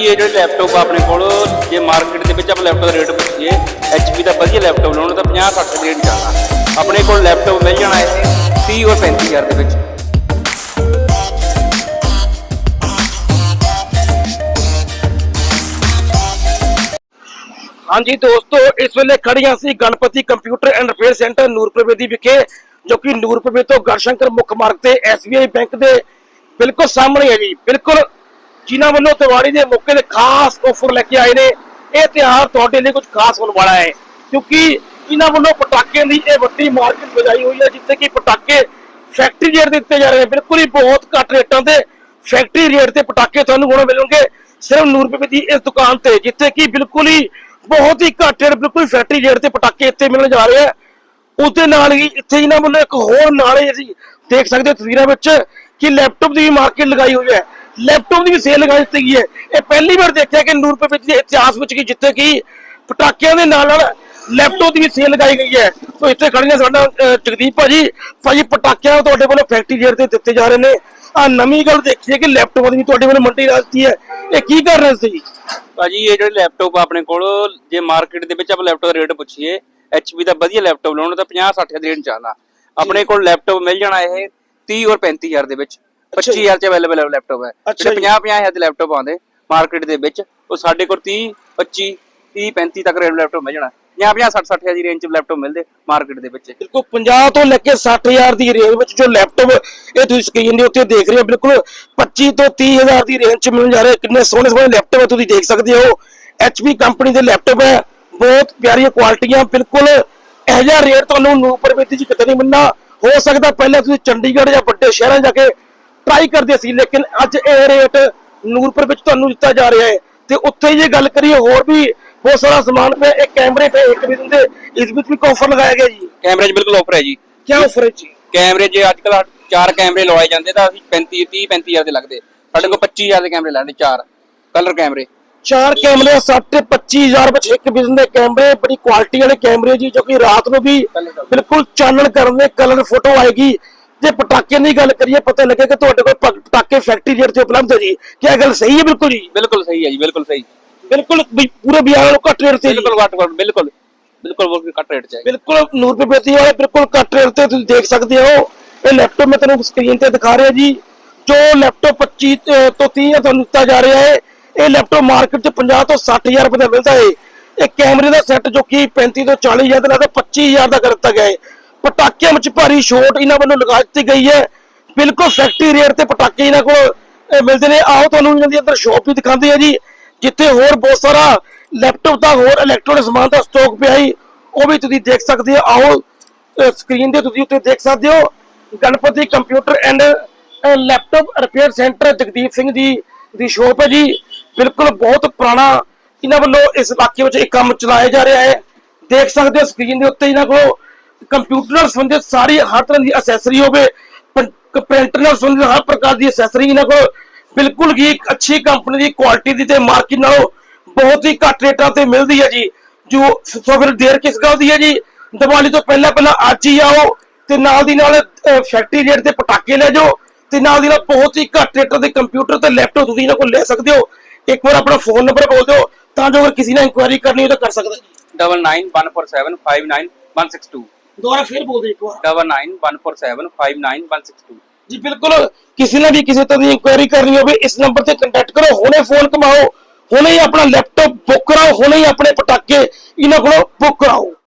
ਇਹ ਜਿਹੜੇ ਲੈਪਟਾਪ ਆਪਣੇ ਕੋਲ, ਜੇ ਮਾਰਕੀਟ ਦੇ ਵਿੱਚ ਆਪਾਂ ਲੈਪਟਾਪ ਦਾ ਰੇਟ ਪੁੱਛੀਏ, HP ਦਾ ਵਧੀਆ ਲੈਪਟਾਪ ਲਾਉਣ ਦਾ 50 60 ਰੇਟ ਚੱਲਦਾ। ਆਪਣੇ ਕੋਲ ਲੈਪਟਾਪ ਮਿਲ ਜਾਣਾ ਇਹ 30 ਔਰ 35000 ਦੇ ਵਿੱਚ। ਹਾਂਜੀ ਦੋਸਤੋ, ਇਸ ਵੇਲੇ ਖੜੀਆਂ ਸੀ Ganpati computer and center Nurpur Bedi ਵਿਖੇ, ਜੋ ਕਿ ਨੂਰਪੁਰ ਬੇਦੀ ਤੋਂ ਗੜਸ਼ੰਕਰ ਮੁੱਖ ਮਾਰਗ ਤੇ SBI ਬੈਂਕ ਦੇ ਬਿਲਕੁਲ ਸਾਹਮਣੇ ਹੈ ਜੀ। ਬਿਲਕੁਲ ਜਿਨ੍ਹਾਂ ਵੱਲੋਂ ਦੀਵਾਲੀ ਦੇ ਮੌਕੇ ਤੇ ਖਾਸ ਆਫਰ ਲੈ ਕੇ ਆਏ ਨੇ, ਇਹ ਤਿਉਹਾਰ ਤੁਹਾਡੇ ਲਈ ਕੁਝ ਖਾਸ ਹੋਣ ਵਾਲਾ ਹੈ। ਕਿਉਂਕਿ ਇਹਨਾਂ ਵੱਲੋਂ ਪਟਾਕੇ ਦੀ ਇਹ ਵੱਡੀ ਮਾਰਕੀਟ ਸਜਾਈ ਹੋਈ ਹੈ, ਜਿੱਥੇ ਕਿ ਪਟਾਕੇ ਫੈਕਟਰੀ ਰੇਟ ਦਿੱਤੇ ਜਾ ਰਹੇ ਨੇ। ਬਿਲਕੁਲ ਹੀ ਬਹੁਤ ਘੱਟ ਰੇਟਾਂ ਤੇ ਫੈਕਟਰੀ ਰੇਟ ਤੇ ਪਟਾਕੇ ਤੁਹਾਨੂੰ ਹੁਣ ਮਿਲਣਗੇ। ਸਿਰਫ ਨੂਰ ਰੁਪਏ ਦੀ ਇਸ ਦੁਕਾਨ ਤੇ, ਜਿੱਥੇ ਕਿ ਬਿਲਕੁਲ ਹੀ ਬਹੁਤ ਹੀ ਘੱਟ ਰੇਟ, ਬਿਲਕੁਲ ਫੈਕਟਰੀ ਰੇਟ ਤੇ ਪਟਾਕੇ ਇੱਥੇ ਮਿਲਣ ਜਾ ਰਹੇ ਆ ਉਸਦੇ ਨਾਲ ਹੀ ਇੱਥੇ ਇਹਨਾਂ ਵੱਲੋਂ ਇੱਕ ਹੋਰ ਨਾਲੇ ਅਸੀਂ ਦੇਖ ਸਕਦੇ ਹੋ ਤਸਵੀਰਾਂ ਵਿੱਚ ਕਿ ਲੈਪਟਾਪ ਦੀ ਵੀ ਮਾਰਕੀਟ ਲਗਾਈ ਹੋਈ ਹੈ। ਲੈਪਟਾਪ ਦੀ ਵੀ ਸੇਲ ਲਗਾਈ ਦਿੱਤੀ ਗਈ ਹੈ। ਇਹ ਪਹਿਲੀ ਵਾਰ ਦੇਖਿਆ ਕਿ ਨੂਰ ਰੁਪਏ ਵਿੱਚ ਦੇ ਇਤਿਹਾਸ ਵਿੱਚ ਕਿ ਜਿੱਥੇ ਕਿ ਪਟਾਕਿਆਂ ਦੇ ਨਾਲ ਨਾਲ ਲੈਪਟਾਪ ਦੀ ਵੀ ਸੇਲ ਲਗਾਈ ਗਈ ਹੈ। ਸੋ ਇੱਥੇ ਖੜੇ ਸਾਡਾ ਜਗਦੀਪ ਭਾਜੀ ਭਾਜੀ, ਪਟਾਕਿਆਂ ਤੁਹਾਡੇ ਵੱਲੋਂ ਫੈਕਟਰੀ ਰੇਟ ਤੇ ਦਿੱਤੇ ਜਾ ਰਹੇ ਨੇ। ਆ ਨਵੀਂ ਗੱਲ ਦੇਖੀਏ ਕਿ ਲੈਪਟਾਪ ਦੀ ਤੁਹਾਡੇ ਵੱਲੋਂ ਮੰਡੀ ਰਾਜਤੀ ਹੈ। ਇਹ ਕੀ ਕਰ ਰਹੇ ਸੀ ਭਾਜੀ, ਇਹ ਜਿਹੜੇ ਲੈਪਟਾਪ ਆਪਣੇ ਕੋਲ, ਜੇ ਮਾਰਕੀਟ ਦੇ ਵਿੱਚ ਆਪਾਂ ਲੈਪਟਾਪ ਦਾ ਰੇਟ ਪੁੱਛੀਏ HP ਦਾ ਵਧੀਆ ਲੈਪਟਾਪ ਲਾਉਣਾ ਤਾਂ 50 60 ਰੇਟ ਚੱਲਦਾ। ਆਪਣੇ ਕੋਲ ਲੈਪਟਾਪ ਮਿਲ ਜਾਣਾ ਇਹ 30 ਔਰ 35000 ਦੇ ਵਿੱਚ। 25000 ਚ ਅਵੇਲੇਬਲ ਲੈਪਟਾਪ ਹੈ। ਜਿਹੜੇ ਜੀ। 50 50000 ਦੇ ਲੈਪਟਾਪ ਆਉਂਦੇ ਮਾਰਕੀਟ ਦੇ ਵਿੱਚ ਉਹ ਸਾਡੇ ਕੋਲ 30 25 30 35 ਤੱਕ ਰੇਟ ਲੈਪਟਾਪ ਮਿਲ ਜਾਣਾ। 50 50 60 60000 ਦੀ ਰੇਂਜ ਚ ਲੈਪਟਾਪ ਮਿਲਦੇ ਮਾਰਕੀਟ ਦੇ ਵਿੱਚ। ਬਿਲਕੁਲ 50 ਤੋਂ ਲੈ ਕੇ 60000 ਦੀ ਰੇਂਜ ਵਿੱਚ ਜੋ ਲੈਪਟਾਪ ਇਹ ਤੁਸੀਂ ਸਕਰੀਨ ਦੇ ਉੱਤੇ ਦੇਖ ਰਹੇ ਹੋ ਬਿਲਕੁਲ 25 ਤੋਂ 30000 ਦੀ ਰੇਂਜ 'ਚ ਮਿਲਣ ਜਾ ਰਹੇ ਕਿੰਨੇ ਸੋਹਣੇ ਸੋਹਣੇ ਲੈਪਟਾਪ ਤੁਸੀਂ ਦੇਖ ਸਕਦੇ ਹੋ। HP ਕੰਪਨੀ ਦੇ ਲੈਪਟਾਪ ਹੈ ਬਹੁਤ ਪਿਆਰੀਆਂ ਕੁਆਲਿਟੀਆਂ ਬਿਲਕੁਲ ਇਹੋ ਜਿਹਾ ਰੇਟ ਤੁਹਾਨੂੰ ਨੂਪਰ ਵਿੱਚ ਜੀ ਕਿਤੇ ਨਹੀਂ ਮਿਲਣਾ। ਹੋ ਸਕਦਾ ਪਹਿਲਾਂ ਤੁਸੀਂ ਚੰਡੀਗੜ੍ਹ ਜਾਂ ਵੱਡੇ ਸ਼ਹਿਰਾਂ ਜਾ ਕੇ ਟਰਾਈ ਕਰਦੇ ਸੀ ਲੇਕਿਨ ਅੱਜ ਇਹ ਰੇਟ ਨੂਰਪੁਰ ਵਿੱਚ ਤੁਹਾਨੂੰ ਦਿੱਤਾ ਜਾ ਰਿਹਾ ਹੈ। ਤੇ ਉੱਥੇ ਜੇ ਗੱਲ ਕਰੀਏ ਹੋਰ ਵੀ ਬਹੁਤ ਸਾਰਾ ਸਮਾਨ ਪਿਆ ਇਹ ਕੈਮਰੇ ਪਏ ਇੱਕ ਵੀ ਦਿੰਦੇ ਇਸ ਵਿੱਚ ਵੀ ਆਫਰ ਲਗਾਇਆ ਗਿਆ ਜੀ। ਕੈਮਰੇ 'ਚ ਬਿਲਕੁਲ ਆਫਰ ਹੈ ਜੀ। ਕੀ ਆਫਰ ਹੈ ਜੀ? ਕੈਮਰੇ ਜੇ ਅੱਜ ਕੱਲ ਚਾਰ ਕੈਮਰੇ ਲਵਾਏ ਜਾਂਦੇ ਤਾਂ ਅਸੀਂ 35 30 35000 ਦੇ ਲੱਗਦੇ। ਸਾਡੇ ਕੋਲ 25000 ਦੇ ਕੈਮਰੇ ਲੈਣੇ ਚਾਰ ਕਲਰ ਕੈਮਰੇ। ਚਾਰ ਕੈਮਰੇ 60 ਤੇ 25000 ਵਿੱਚ ਇੱਕ ਬਿਜ਼ਨ ਦੇ ਕੈਮਰੇ ਬੜੀ ਕੁਆਲਿਟੀ ਵਾਲੇ ਕੈਮਰੇ ਜੀ ਜੋ ਕਿ ਰਾਤ ਨੂੰ ਵੀ ਬਿਲਕੁਲ ਚਾਨਣ ਕਰਨ ਦੇ ਕਲਰ ਫੋਟੋ ਆਏਗੀ। ਜੇ ਪਟਾਕੇ ਦੀ ਗੱਲ ਕਰੀਏ ਪਤਾ ਲੱਗੇ ਕਿ ਤੁਹਾਡੇ ਕੋਲ ਪਟਾਕੇ ਫੈਕਟਰੀ ਰੇਟ ਤੇ ਉਪਲਬਧ ਹੈ ਜੀ। ਕੀ ਇਹ ਗੱਲ ਸਹੀ ਹੈ ਬਿਲਕੁਲ ਜੀ? ਬਿਲਕੁਲ ਸਹੀ ਹੈ ਜੀ ਬਿਲਕੁਲ ਸਹੀ। ਬਿਲਕੁਲ ਵੀ ਪੂਰੇ ਬਾਜ਼ਾਰ ਨਾਲੋਂ ਘੱਟ ਰੇਟ ਤੇ ਜੀ। ਬਿਲਕੁਲ ਘੱਟ ਘੱਟ ਬਿਲਕੁਲ। ਬਿਲਕੁਲ ਘੱਟ ਰੇਟ ਚ ਹੈ ਬਿਲਕੁਲ ਨੂਰ ਰੁਪਏ ਬੇਤੀ ਵਾਲੇ ਬਿਲਕੁਲ ਘੱਟ ਰੇਟ ਤੇ ਤੁਸੀਂ ਦੇਖ ਸਕਦੇ ਹੋ। ਇਹ ਲੈਪਟਾਪ ਮੈਂ ਤੁਹਾਨੂੰ ਸਕਰੀਨ ਤੇ ਦਿਖਾ ਰਿਹਾ ਜੀ। ਜੋ ਲੈਪਟਾਪ 25 ਅਹ, ਤੋਂ 30 ਹਜ਼ਾਰ ਤੁਹਾਨੂੰ ਦਿੱਤਾ ਜਾ ਰਿਹਾ ਹੈ। ਇਹ ਲੈਪਟਾਪ ਮਾਰਕੀਟ 'ਚ 50 ਤੋਂ 60000 ਰੁਪਏ ਦਾ ਮਿਲਦਾ ਹੈ। ਇਹ ਕੈਮਰੇ ਦਾ ਸੈੱਟ ਜੋ ਕਿ 35 ਤੋਂ 40000 ਦਾ ਲੱਗਦਾ 25000 ਦਾ ਕਰ ਦਿੱਤਾ ਗਿਆ ਹੈ। ਪਟਾਕਿਆਂ ਵਿੱਚ ਭਾਰੀ ਛੋਟ ਇਹਨਾਂ ਵੱਲੋਂ ਲਗਾ ਦਿੱਤੀ ਗਈ ਹੈ। ਬਿਲਕੁਲ ਫੈਕਟਰੀ ਰੇਟ ਤੇ ਪਟਾਕੇ ਇਹਨਾਂ ਕੋਲ ਮਿਲਦੇ ਨੇ। ਆਓ ਤੁਹਾਨੂੰ ਇਹਨਾਂ ਦੀ ਅੰਦਰ ਸ਼ੋਪ ਵੀ ਦਿਖਾਉਂਦੇ ਆ ਜੀ, ਜਿੱਥੇ ਹੋਰ ਬਹੁਤ ਸਾਰਾ ਲੈਪਟਾਪ ਦਾ ਹੋਰ ਇਲੈਕਟ੍ਰੋਨਿਕ ਸਮਾਨ ਦਾ ਸਟਾਕ ਪਿਆ ਹੈ ਉਹ ਵੀ ਤੁਸੀਂ ਦੇਖ ਸਕਦੇ ਹੋ। ਆਓ ਸਕਰੀਨ ਤੇ ਤੁਸੀਂ ਉੱਤੇ ਦੇਖ ਸਕਦੇ ਹੋ। Ganpati computer and laptop repair center Jagdeep Singh ji the shop ਹੈ ਜੀ। ਬਿਲਕੁਲ ਬਹੁਤ ਪੁਰਾਣਾ ਇਹਨਾਂ ਵੱਲੋਂ ਇਸ ਇਲਾਕੇ ਵਿੱਚ ਇਹ ਕੰਮ ਚਲਾਇਆ ਜਾ ਰਿਹਾ ਹੈ। ਦੇਖ ਸਕਦੇ ਹੋ ਸਕਰੀਨ ਦੇ ਉੱਤੇ ਇਹਨਾਂ ਕੋਲ। ਕੰਪਿਊਟਰ ਨਾਲ ਸੰਬੰਧਿਤ ਸਾਰੀ ਹਰ ਤਰ੍ਹਾਂ ਦੀ ਅਸੈਸਰੀ ਹੋਵੇ ਪ੍ਰਿੰਟਰ ਨਾਲ ਸੰਬੰਧਿਤ ਹਰ ਪ੍ਰਕਾਰ ਦੀ ਅਸੈਸਰੀ ਇਹਨਾਂ ਕੋਲ ਬਿਲਕੁਲ ਹੀ ਇੱਕ ਅੱਛੀ ਕੰਪਨੀ ਦੀ ਕੁਆਲਿਟੀ ਦੀ ਤੇ ਮਾਰਕੀਟ ਨਾਲੋਂ ਬਹੁਤ ਹੀ ਘੱਟ ਰੇਟਾਂ ਤੇ ਮਿਲਦੀ ਹੈ ਜੀ। ਜੋ ਸੋ ਫਿਰ ਦੇਰ ਕਿਸ ਗੱਲ ਦੀ ਹੈ ਜੀ? ਦੀਵਾਲੀ ਤੋਂ ਪਹਿਲਾਂ ਪਹਿਲਾਂ ਅੱਜ ਹੀ ਆਓ ਤੇ ਨਾਲ ਦੀ ਨਾਲ ਫੈਕਟਰੀ ਰੇਟ ਤੇ ਪਟਾਕੇ ਲੈ ਜਾਓ ਤੇ ਨਾਲ ਦੀ ਨਾਲ ਬਹੁਤ ਹੀ ਘੱਟ ਰੇਟਾਂ ਦੇ ਕੰਪਿਊਟਰ ਤੇ ਲੈਪਟਾਪ ਤੁਸੀਂ ਇਹਨਾਂ ਕੋਲ ਲੈ ਸਕਦੇ ਹੋ। ਇੱਕ ਵਾਰ ਆਪਣਾ ਫੋਨ ਨੰਬਰ ਬੋਲ ਦਿਓ, ਤਾਂ ਜੋ ਅਗਰ ਕਿਸੇ ਨੇ ਇਨਕੁਆਇਰੀ ਕਰਨੀ ਹੋ ਤਾਂ ਕਰ ਸਕਦਾ ਜੀ। 9914759162 ਦੁਬਾਰਾ ਫਿਰ ਬੋਲ ਦਿਓ ਇੱਕ ਵਾਰ। 9914759162 ਜੀ ਬਿਲਕੁਲ। ਕਿਸੇ ਨੇ ਵੀ ਕਿਸੇ ਤਰ੍ਹਾਂ ਦੀ ਇਨਕੁਆਇਰੀ ਕਰਨੀ ਹੋਵੇ ਇਸ ਨੰਬਰ ਤੇ ਕੰਟੈਕਟ ਕਰੋ। ਹੁਣੇ ਫੋਨ ਕਮਾਓ। ਹੁਣੇ ਹੀ ਆਪਣਾ ਲੈਪਟਾਪ ਬੁੱਕ ਕਰਾਓ। ਹੁਣੇ ਹੀ ਆਪਣੇ ਪਟਾਕੇ ਇਹਨਾਂ ਕੋਲੋਂ ਬੁੱਕ ਕਰਾਓ।